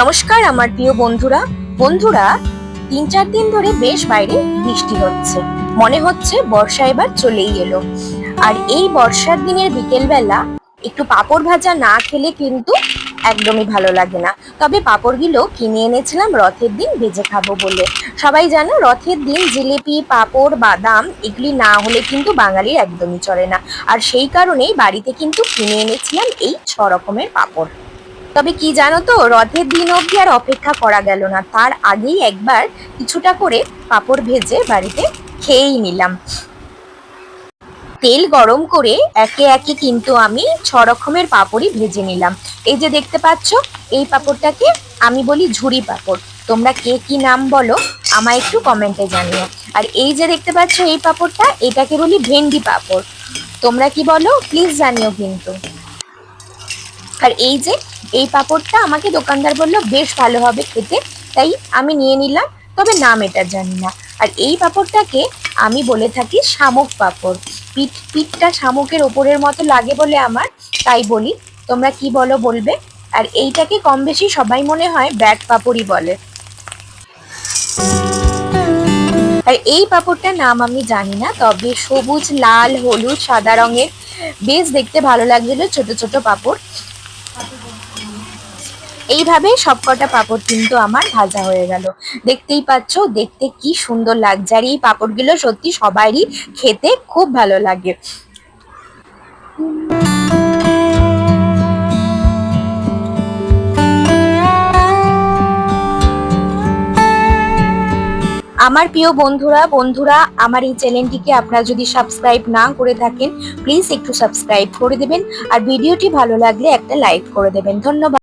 নমস্কার, আমার প্রিয় বন্ধুরা। বন্ধুরা, তিন চার দিন ধরে বেশ বাইরে বৃষ্টি হচ্ছে। মনে হচ্ছে বর্ষা এবার চলেই এলো। আর এই বর্ষার দিনের বিকেলবেলা একটু পাঁপড় ভাজা না খেলে কিন্তু একদমই ভালো লাগে না। তবে পাঁপড়গুলো কিনে এনেছিলাম, রথের দিন ভেজে খাব বলে। সবাই জানো, রথের দিন জিলিপি, পাঁপড়, বাদাম এগুলি না হলে কিন্তু বাঙালির একদমই চলে না। আর সেই কারণেই বাড়িতে কিন্তু কিনে এনেছিলাম এই ছ রকমের পাঁপড়। তবে কি জানো তো, রথের দিন অবধি আর অপেক্ষা করা গেল না। তার আগেই একবার কিছুটা করে পাঁপড় ভেজে বাড়িতে খেয়েই নিলাম। তেল গরম করে একে একে কিন্তু আমি ছ রকমের পাঁপড়ই ভেজে নিলাম। এই যে দেখতে পাচ্ছ, এই পাঁপড়টাকে আমি বলি ঝুরি পাঁপড়। তোমরা কে কি নাম বলো, আমায় একটু কমেন্টে জানিও। আর এই যে দেখতে পাচ্ছ, এই পাঁপড়টা, এটাকে বলি ভেন্ডি পাঁপড়। তোমরা কি বলো, প্লিজ জানিও কিন্তু। আর এই যে এই পাঁপড়টা আমাকে দোকানদার বলল, বেশ ভালো হবে খেতে। তাই আমি নিয়ে নিলাম, তবে নাম এটা জানি না। আর এই পাঁপড়টাকে আমি বলে থাকি শামুক পাঁপড়। পিঠ, পিঠটা শামুকের ওপরের মতো লাগে বলে আমার, তাই বলি। তোমরা কি বলো বলবে? আর এইটাকে কম বেশি সবাই মনে হয় ব্যাট পাঁপড়ই বলে। আর এই পাঁপড়টার নাম আমি জানি না, তবে সবুজ, লাল, হলুদ, সাদা রঙের। বেশ দেখতে ভালো লাগছিল ছোট ছোট পাঁপড়। এইভাবে সবকটা পাঁপড় কিন্তু আমার ভাজা হয়ে গেল। দেখতেই পাচ্ছ, দেখতে কি সুন্দর লাগছে। আর এই পাঁপড়গুলো সত্যি সবারই খেতে খুব ভালো লাগে। আমার প্রিয় বন্ধুরা বন্ধুরা, আমার এই চ্যানেলটিকে আপনারা যদি সাবস্ক্রাইব না করে থাকেন প্লিজ একটু সাবস্ক্রাইব করে দেবেন। আর ভিডিওটি ভালো লাগলে একটা লাইক করে দেবেন। ধন্যবাদ।